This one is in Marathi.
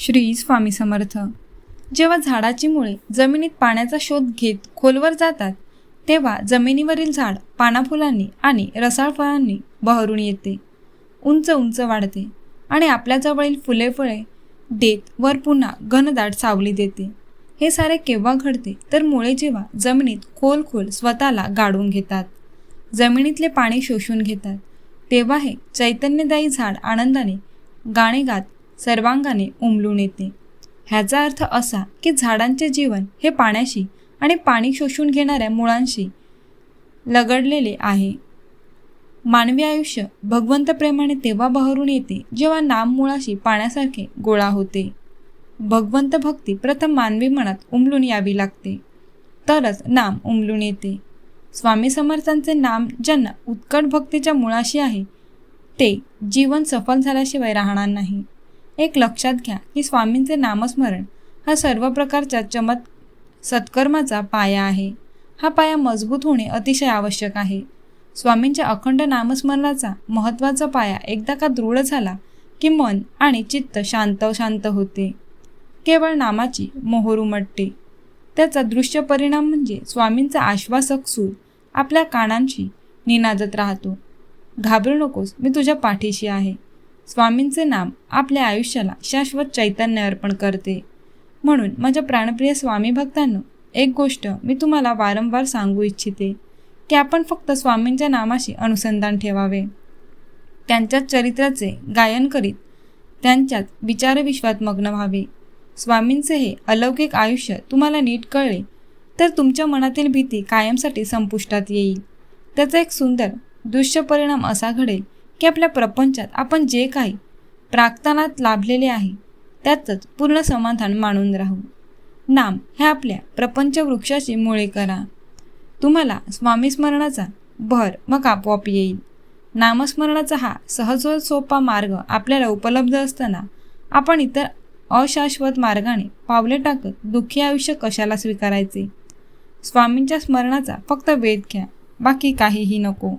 श्री स्वामी समर्थ. जेव्हा झाडाची मुळे जमिनीत पाण्याचा शोध घेत खोलवर जातात तेव्हा जमिनीवरील झाड पानाफुलांनी आणि रसाळ फळांनी बहरून येते. उंच उंच वाढते आणि आपल्याजवळील फुले फळे देत वर पुन्हा घनदाट सावली देते. हे सारे केव्हा घडते? तर मुळे जेव्हा जमिनीत खोल खोल स्वतःला गाडून घेतात. जमिनीतले पाणी शोषून घेतात. तेव्हा हे चैतन्यदायी झाड आनंदाने गाणे गात सर्वांगाने उमलून येते ह्याचा अर्थ असा की झाडांचे जीवन हे पाण्याशी आणि पाणी शोषून घेणाऱ्या मुळांशी लगडलेले आहे. मानवी आयुष्य भगवंत प्रेमाने तेव्हा बहरून येते जेव्हा नाम मुळाशी पाण्यासारखे गोळा होते. भगवंत भक्ती प्रथम मानवी मनात उमलून यावी लागते. तरच नाम उमलून येते. स्वामी समर्थांचे नाम ज्यांना उत्कट भक्तीच्या मुळाशी आहे ते जीवन सफल झाल्याशिवाय राहणार नाही. एक लक्षात घ्या की स्वामींचे नामस्मरण हा सर्व प्रकारच्या चमत सत्कर्माचा पाया आहे. हा पाया मजबूत होणे अतिशय आवश्यक आहे. स्वामींच्या अखंड नामस्मरणाचा महत्त्वाचा पाया एकदा का दृढ झाला की मन आणि चित्त शांत शांत होते. केवळ नामाची मोहर उमटते त्याचा दृश्य परिणाम म्हणजे स्वामींचा आश्वासक सूर आपल्या कानांशी निनादत राहतो. घाबरू नकोस मी तुझ्या पाठीशी आहे. स्वामींचे नाम आपल्या आयुष्याला शाश्वत चैतन्य अर्पण करते. म्हणून माझ्या प्राणप्रिय स्वामी भक्तांनो एक गोष्ट मी तुम्हाला वारंवार सांगू इच्छिते की आपण फक्त स्वामींच्या नामाशी अनुसंधान ठेवावे. त्यांच्याच चरित्राचे गायन करीत त्यांच्यात विचारविश्वात मग्न व्हावे. स्वामींचे हे अलौकिक आयुष्य तुम्हाला नीट कळले तर तुमच्या मनातील भीती कायमसाठी संपुष्टात येईल. त्याचा एक सुंदर दृश्य परिणाम असा घडेल की आपल्या प्रपंचात आपण जे काही प्राक्तनात लाभलेले आहे त्यातच पूर्ण समाधान मानून राहू. नाम हे आपल्या प्रपंच वृक्षाचे मुळे करा. तुम्हाला स्वामी स्मरणाचा भर मग आपोआप येईल. नामस्मरणाचा हा सहज सोपा मार्ग आपल्याला उपलब्ध असताना आपण इतर अशाश्वत मार्गाने पावले टाकत दुःखी आयुष्य कशाला स्वीकारायचे? स्वामींच्या स्मरणाचा फक्त वेध घ्या बाकी काहीही नको.